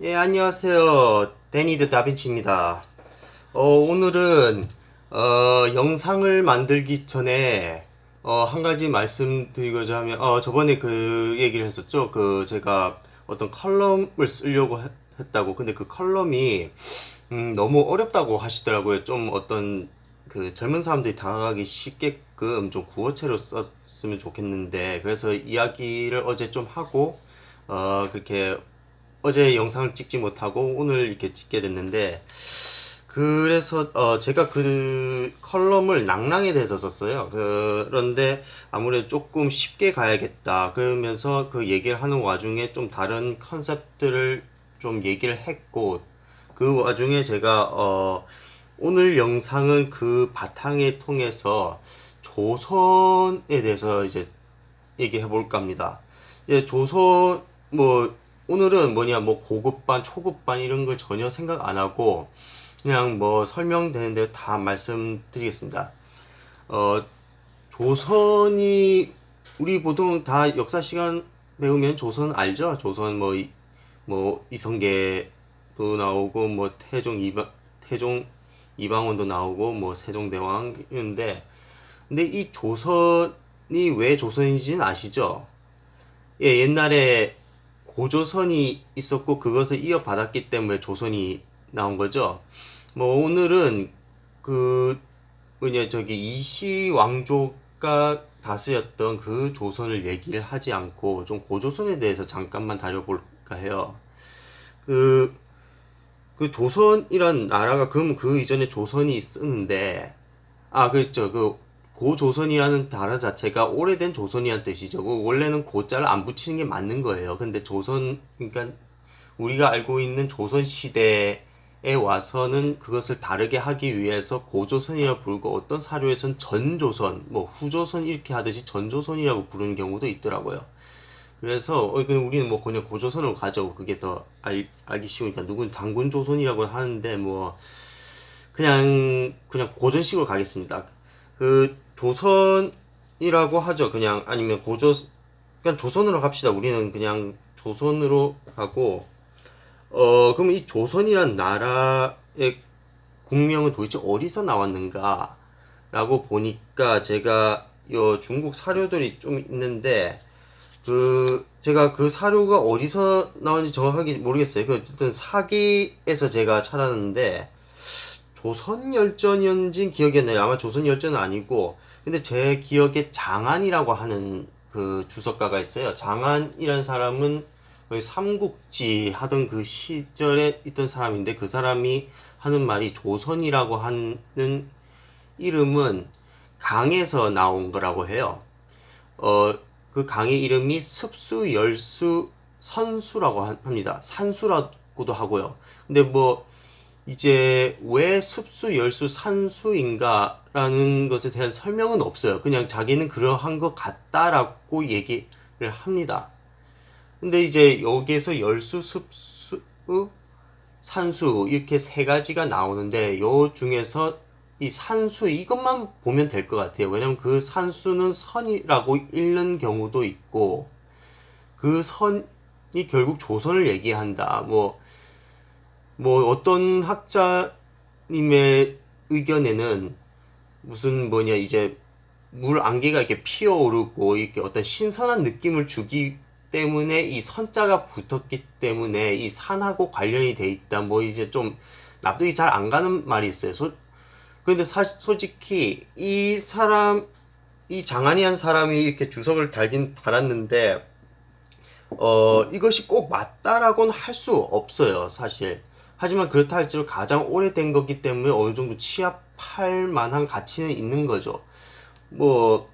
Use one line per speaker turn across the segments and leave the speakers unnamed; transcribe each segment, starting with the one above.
예, 안녕하세요. 데니드 다빈치입니다. 어, 오늘은, 어, 영상을 만들기 전에, 어, 한 가지 말씀드리고자 하면, 어, 저번에 그 얘기를 했었죠. 그, 제가 어떤 컬럼을 쓰려고 했, 했다고. 근데 그 컬럼이, 음, 너무 어렵다고 하시더라고요. 좀 어떤, 그 젊은 사람들이 다가가기 쉽게끔 좀 구어체로 썼으면 좋겠는데, 그래서 이야기를 어제 좀 하고, 어, 그렇게 어제 영상을 찍지 못하고 오늘 이렇게 찍게 됐는데 그래서 어 제가 그 컬럼을 낭랑에 대해서 썼어요. 그런데 아무래도 조금 쉽게 가야겠다. 그러면서 그 얘기를 하는 와중에 좀 다른 컨셉들을 좀 얘기를 했고 그 와중에 제가 어 오늘 영상은 그 바탕에 통해서 조선에 대해서 이제 얘기해 볼까 합니다. 조선 뭐 오늘은 뭐냐 뭐 고급반 초급반 이런 걸 전혀 생각 안 하고 그냥 뭐 설명되는 대로 다 말씀드리겠습니다. 어 조선이 우리 보통 다 역사 시간 배우면 조선 알죠? 조선 뭐, 이, 뭐 이성계도 나오고 뭐 태종 이방 태종 이방원도 나오고 뭐 세종대왕 이런데 근데 이 조선이 왜 조선인지는 아시죠? 예, 옛날에 고조선이 있었고 그것을 이어받았기 때문에 조선이 나온 거죠. 뭐 오늘은 그 뭐냐 저기 이시 왕조가 다스렸던 그 조선을 얘기를 하지 않고 좀 고조선에 대해서 잠깐만 다뤄볼까 해요. 그, 그 조선이란 나라가 그럼 그 이전에 조선이 있었는데 아 그렇죠 그 고조선이라는 단어 자체가 오래된 조선이란 뜻이죠. 그 원래는 고자를 안 붙이는 게 맞는 거예요. 근데 조선, 그러니까 우리가 알고 있는 조선 시대에 와서는 그것을 다르게 하기 위해서 고조선이라 부르고 어떤 사료에선 전조선, 뭐 후조선 이렇게 하듯이 전조선이라고 부르는 경우도 있더라고요. 그래서 어, 그 우리는 뭐 그냥 고조선으로 가죠. 그게 더 알, 알기 쉬우니까 누군 장군 조선이라고 하는데 뭐 그냥 그냥 고전식으로 가겠습니다. 그 조선이라고 하죠. 그냥 아니면 고조 그냥 조선으로 갑시다. 우리는 그냥 조선으로 가고 어 그럼 이 조선이란 나라의 국명은 도대체 어디서 나왔는가? 라고 보니까 제가 요 중국 사료들이 좀 있는데 그 제가 그 사료가 어디서 나왔는지 정확하게 모르겠어요. 그 어쨌든 사기에서 제가 찾았는데 조선열전이었는지 기억이 안 나요. 아마 조선열전은 아니고 근데 제 기억에 장안이라고 하는 그 주석가가 있어요. 장안이라는 사람은 거의 삼국지 하던 그 시절에 있던 사람인데 그 사람이 하는 말이 조선이라고 하는 이름은 강에서 나온 거라고 해요. 어, 그 강의 이름이 습수, 열수, 선수라고 합니다. 산수라고도 하고요. 근데 뭐 이제 왜 습수, 열수, 산수인가라는 것에 대한 설명은 없어요. 그냥 자기는 그러한 것 같다라고 얘기를 합니다. 근데 이제 여기에서 열수, 습수, 산수 이렇게 세 가지가 나오는데 요 중에서 이 산수 이것만 보면 될 것 같아요. 왜냐면 그 산수는 선이라고 읽는 경우도 있고 그 선이 결국 조선을 얘기한다. 뭐 뭐 어떤 학자님의 의견에는 무슨 뭐냐 이제 물 안개가 이렇게 피어오르고 이렇게 어떤 신선한 느낌을 주기 때문에 이 선자가 붙었기 때문에 이 산하고 관련이 돼 있다. 뭐 이제 좀 납득이 잘 안 가는 말이 있어요. 소, 근데 사, 솔직히 이 사람 이 장안이 한 사람이 이렇게 주석을 달긴 달았는데 어 이것이 꼭 맞다라고는 할 수 없어요. 사실. 하지만 그렇다 할지라도 가장 오래된 거기 때문에 어느 정도 취합할 만한 가치는 있는 거죠. 뭐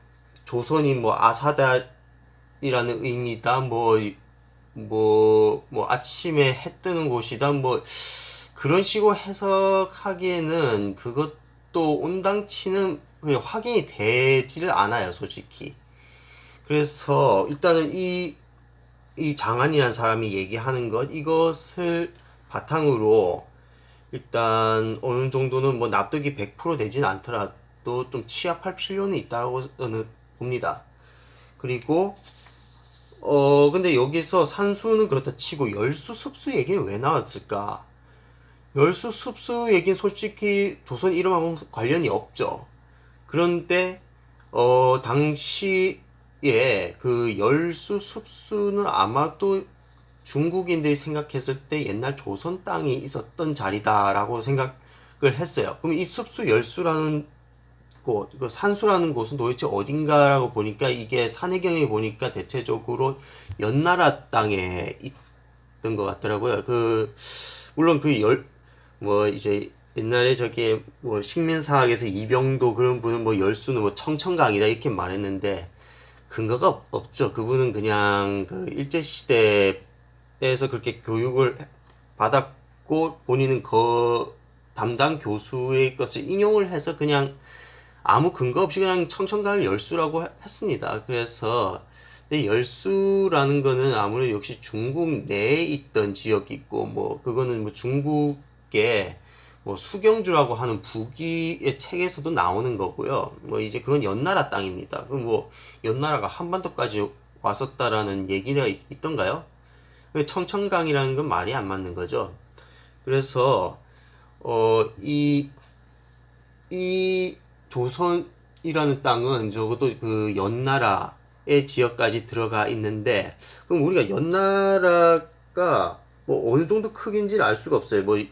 조선이 뭐 아사달이라는 의미다. 뭐 뭐, 뭐, 아침에 해 뜨는 곳이다. 뭐, 그런 식으로 해석하기에는 그것도 온당치는 확인이 되지를 않아요, 솔직히. 그래서 일단은 이, 이 장안이라는 사람이 얘기하는 것, 이것을 바탕으로 일단 어느 정도는 뭐 납득이 100% 되진 않더라도 좀 취합할 필요는 있다고 저는 봅니다. 그리고 어, 근데 여기서 산수는 그렇다 치고 열수, 습수 얘기는 왜 나왔을까? 열수, 습수 얘기는 솔직히 조선 이름하고는 관련이 없죠. 그런데, 어, 당시에 그 열수, 습수는 아마도 중국인들이 생각했을 때 옛날 조선 땅이 있었던 자리다라고 생각을 했어요. 그럼 이 습수 열수라는 곳, 그 산수라는 곳은 도대체 어딘가라고 보니까 이게 산해경에 보니까 대체적으로 연나라 땅에 있던 것 같더라고요. 그 물론 그 열 뭐 이제 옛날에 저기 뭐 식민사학에서 이병도 그런 분은 뭐 열수는 뭐 청천강이다 이렇게 말했는데 근거가 없- 없죠. 그분은 그냥 그 일제 시대 에서 그렇게 교육을 받았고 본인은 그 담당 교수의 것을 인용을 해서 그냥 아무 근거 없이 그냥 청천강을 열수라고 하- 했습니다. 그래서 근데 열수라는 거는 아무래도 역시 중국 내에 있던 지역이 있고 뭐 그거는 뭐 중국의 뭐 수경주라고 하는 북이의 책에서도 나오는 거고요. 뭐 이제 그건 연나라 땅입니다. 그럼 뭐 연나라가 한반도까지 왔었다라는 얘기가 있, 있던가요? 그 청천강이라는 건 말이 안 맞는 거죠. 그래서 어 이 이 조선이라는 땅은 적어도 그 연나라의 지역까지 들어가 있는데 그럼 우리가 연나라가 뭐 어느 정도 크기인지를 알 수가 없어요. 뭐 여-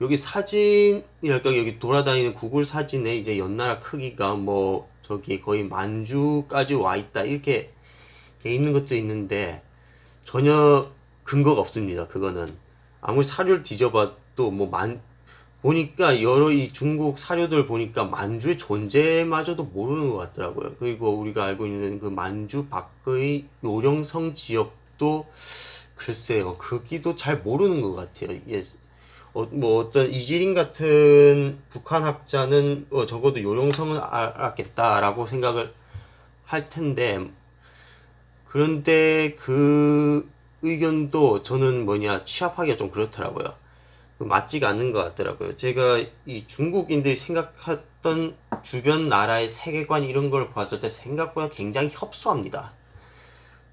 여기 사진이랄까 여기 돌아다니는 구글 사진에 이제 연나라 크기가 뭐 저기 거의 만주까지 와 있다 이렇게 돼 있는 것도 있는데 전혀 근거가 없습니다. 그거는 아무리 사료를 뒤져봐도 뭐 만 보니까 여러 이 중국 사료들 보니까 만주의 존재마저도 모르는 것 같더라고요. 그리고 우리가 알고 있는 그 만주 밖의 요령성 지역도 글쎄요, 크기도 잘 모르는 것 같아요. 이게 어, 뭐 어떤 이지린 같은 북한 학자는 어, 적어도 요령성은 알았겠다라고 생각을 할 텐데 그런데 그 의견도 저는 뭐냐 취합하기가 좀 그렇더라고요. 그 맞지가 않는 것 같더라고요. 제가 이 중국인들이 생각했던 주변 나라의 세계관 이런 걸 봤을 때 생각보다 굉장히 협소합니다.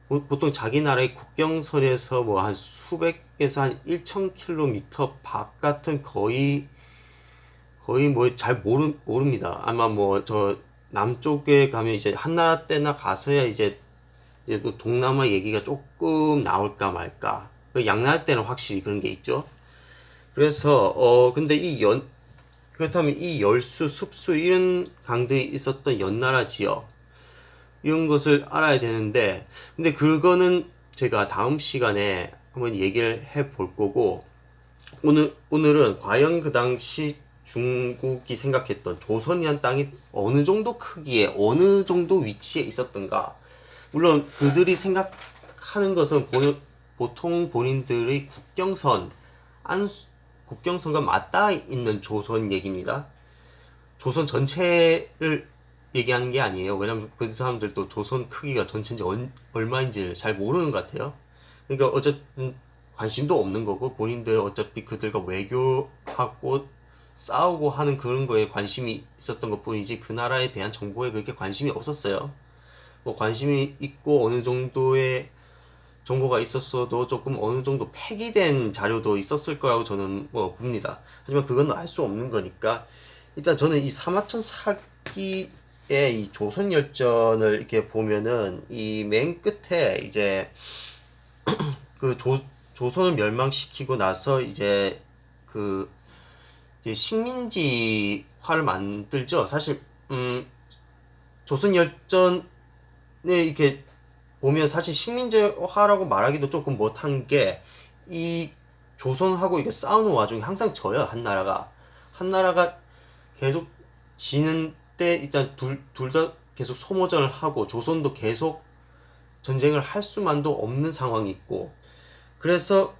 보- 보통 자기 나라의 국경선에서 뭐 한 수백에서 한 1,000km 밖 같은 거의 거의 뭐 잘 모르 모릅니다. 아마 뭐 저 남쪽에 가면 이제 한나라 때나 가서야 이제 또 동남아 얘기가 조금 나올까 말까. 그 양나라 때는 확실히 그런 게 있죠. 그래서 어 근데 이 연 그렇다면 이 열수, 습수 이런 강들이 있었던 연나라 지역 이런 것을 알아야 되는데 근데 그거는 제가 다음 시간에 한번 얘기를 해 볼 거고 오늘 오늘은 과연 그 당시 중국이 생각했던 조선이란 땅이 어느 정도 크기에 어느 정도 위치에 있었던가 물론 그들이 생각하는 것은 보, 보통 본인들의 국경선 안 국경선과 맞닿아 있는 조선 얘기입니다. 조선 전체를 얘기하는 게 아니에요. 왜냐면 그 사람들도 조선 크기가 전체인지 얼- 얼마인지를 잘 모르는 것 같아요. 그러니까 어쨌든 관심도 없는 거고 본인들 어차피 그들과 외교하고 싸우고 하는 그런 거에 관심이 있었던 것 뿐이지 그 나라에 대한 정보에 그렇게 관심이 없었어요. 뭐 관심이 있고 어느 정도의 정보가 있었어도 조금 어느 정도 폐기된 자료도 있었을 거라고 저는 뭐 봅니다. 하지만 그건 알 수 없는 거니까 일단 저는 이 사마천 사기의 이 조선 열전을 이렇게 보면은 이 맨 끝에 이제 그 조, 조선을 멸망시키고 나서 이제 그 이제 식민지화를 만들죠. 사실 음 조선 열전에 이렇게 보면 사실 식민지화라고 말하기도 조금 못한 게 이 조선하고 이게 싸우는 와중에 항상 져요 한 나라가. 한 나라가 계속 지는 때 일단 둘 둘 다 계속 소모전을 하고 조선도 계속 전쟁을 할 수만도 없는 상황이 있고 그래서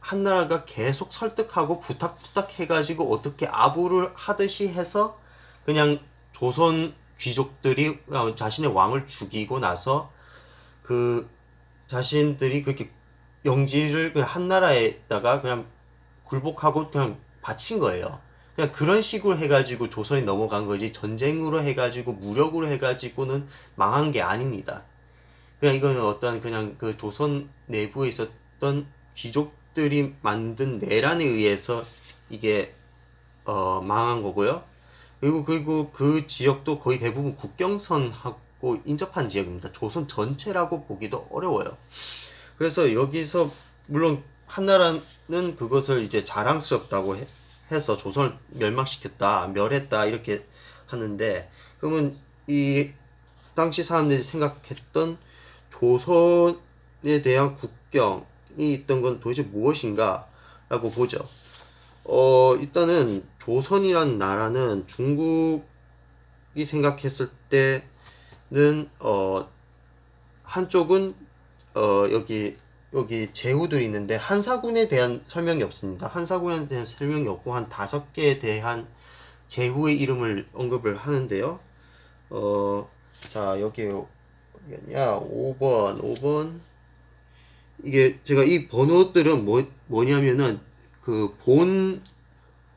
한 나라가 계속 설득하고 부탁부탁 해가지고 어떻게 아부를 하듯이 해서 그냥 조선 귀족들이 자신의 왕을 죽이고 나서 그 자신들이 그렇게 영지를 그냥 한 나라에다가 그냥 굴복하고 그냥 바친 거예요. 그냥 그런 식으로 해가지고 조선이 넘어간 거지 전쟁으로 해가지고 무력으로 해가지고는 망한 게 아닙니다. 그냥 이거는 어떤 그냥 그 조선 내부에 있었던 귀족들이 만든 내란에 의해서 이게 어, 망한 거고요. 그리고 그리고 그 지역도 거의 대부분 국경선하고 인접한 지역입니다. 조선 전체라고 보기도 어려워요. 그래서 여기서 물론 한나라는 그것을 이제 자랑스럽다고 해, 해서 조선을 멸망시켰다, 멸했다 이렇게 하는데 그러면 이 당시 사람들이 생각했던 조선에 대한 국경이 있던 건 도대체 무엇인가라고 보죠. 어, 일단은 조선이란 나라는 중국이 생각했을 때는 어, 한쪽은 어, 여기 여기 제후들이 있는데 한사군에 대한 설명이 없습니다. 한사군에 대한 설명이 없고 한 다섯 개에 대한 제후의 이름을 언급을 하는데요. 어, 자 여기 어디냐 5번 5번 이게 제가 이 번호들은 뭐 뭐냐면은 그 본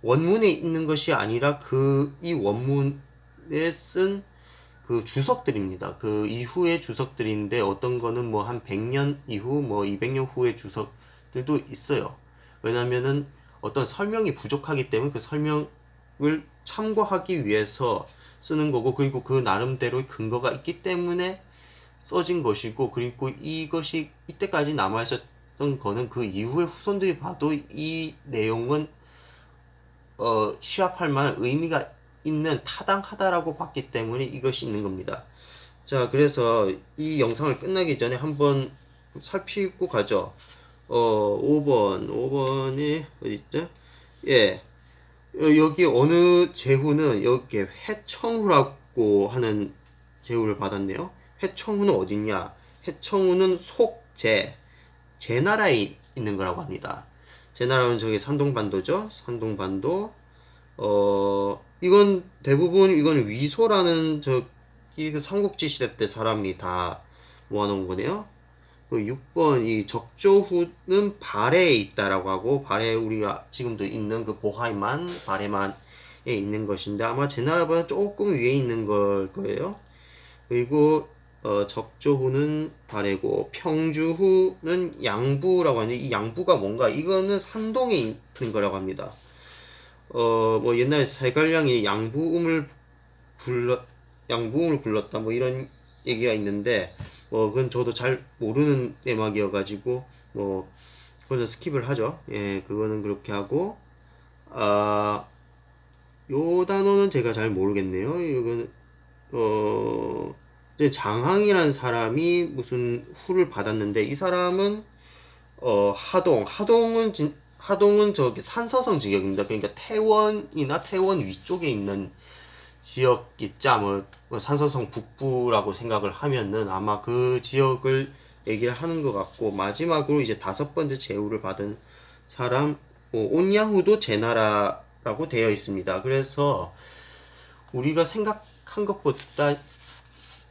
원문에 있는 것이 아니라 그 이 원문에 쓴 그 주석들입니다. 그 이후의 주석들인데 어떤 거는 뭐 한 100년 이후 뭐 200년 후의 주석들도 있어요. 왜냐면은 어떤 설명이 부족하기 때문에 그 설명을 참고하기 위해서 쓰는 거고 그리고 그 나름대로의 근거가 있기 때문에 써진 것이고 그리고 이것이 이때까지 남아 있었던 거는 그 이후의 후손들이 봐도 이 내용은 어, 취합할 만한 의미가 있는 타당하다라고 봤기 때문에 이것이 있는 겁니다. 자, 그래서 이 영상을 끝나기 전에 한번 살피고 가죠. 어, 5번, 5번이 어디 있죠? 예. 어, 여기 어느 제후는 여기 해청후라고 하는 제후를 받았네요. 해청후는 어디냐? 해청후는 속제, 제 나라에 있는 거라고 합니다. 제 나라는 저기 산동반도죠. 산동반도. 어, 이건 대부분 이건 위소라는 저기 그 삼국지 시대 때 사람이 다 모아놓은 거네요. 그 6번 이 적조후는 발해에 있다라고 하고 발해 우리가 지금도 있는 그 보하이만 발해만에 있는 것인데 아마 제 나라보다 조금 위에 있는 걸 거예요. 그리고 어, 적조후는 발해고 평주후는 양부라고 하는데 이 양부가 뭔가 이거는 산동에 있는 거라고 합니다. 어, 뭐 옛날에 세갈량이 양부음을 불렀, 양부음을 불렀다, 뭐 이런 얘기가 있는데, 뭐, 그건 저도 잘 모르는 내막이어 가지고, 뭐, 그거는 스킵을 하죠. 예, 그거는 그렇게 하고, 아, 요 단어는 제가 잘 모르겠네요. 이거는, 어, 이제 장항이라는 사람이 무슨 후를 받았는데, 이 사람은, 어, 하동, 하동은 진, 하동은 저기 산서성 지역입니다. 그러니까 태원이나 태원 위쪽에 있는 지역이자 뭐, 뭐 산서성 북부라고 생각을 하면은 아마 그 지역을 얘기를 하는 것 같고 마지막으로 이제 다섯 번째 제후를 받은 사람 뭐 온야후도 제나라라고 되어 있습니다. 그래서 우리가 생각한 것보다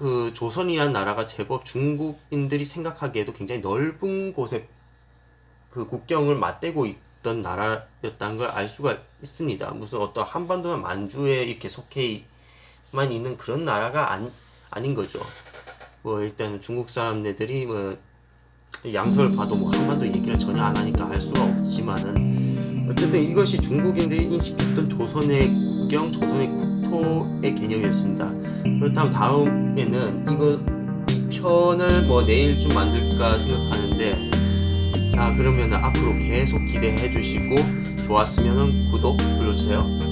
그 조선이라는 나라가 제법 중국인들이 생각하기에도 굉장히 넓은 곳에 그 국경을 맞대고 있던 나라였다는 걸 알 수가 있습니다. 무슨 어떤 한반도나 만주에 이렇게 속해만 있는 그런 나라가 아니, 아닌 거죠. 뭐 일단 중국 사람들이 뭐 양서를 봐도 뭐 한반도 얘기를 전혀 안 하니까 알 수가 없지만은 어쨌든 이것이 중국인들이 인식했던 조선의 국경, 조선의 국토의 개념이었습니다. 그렇다면 다 음에는 이거 이 편을 뭐 내일쯤 만들까 생각하는데 자 그러면 앞으로 계속 기대해 주시고 좋았으면 구독 눌러주세요.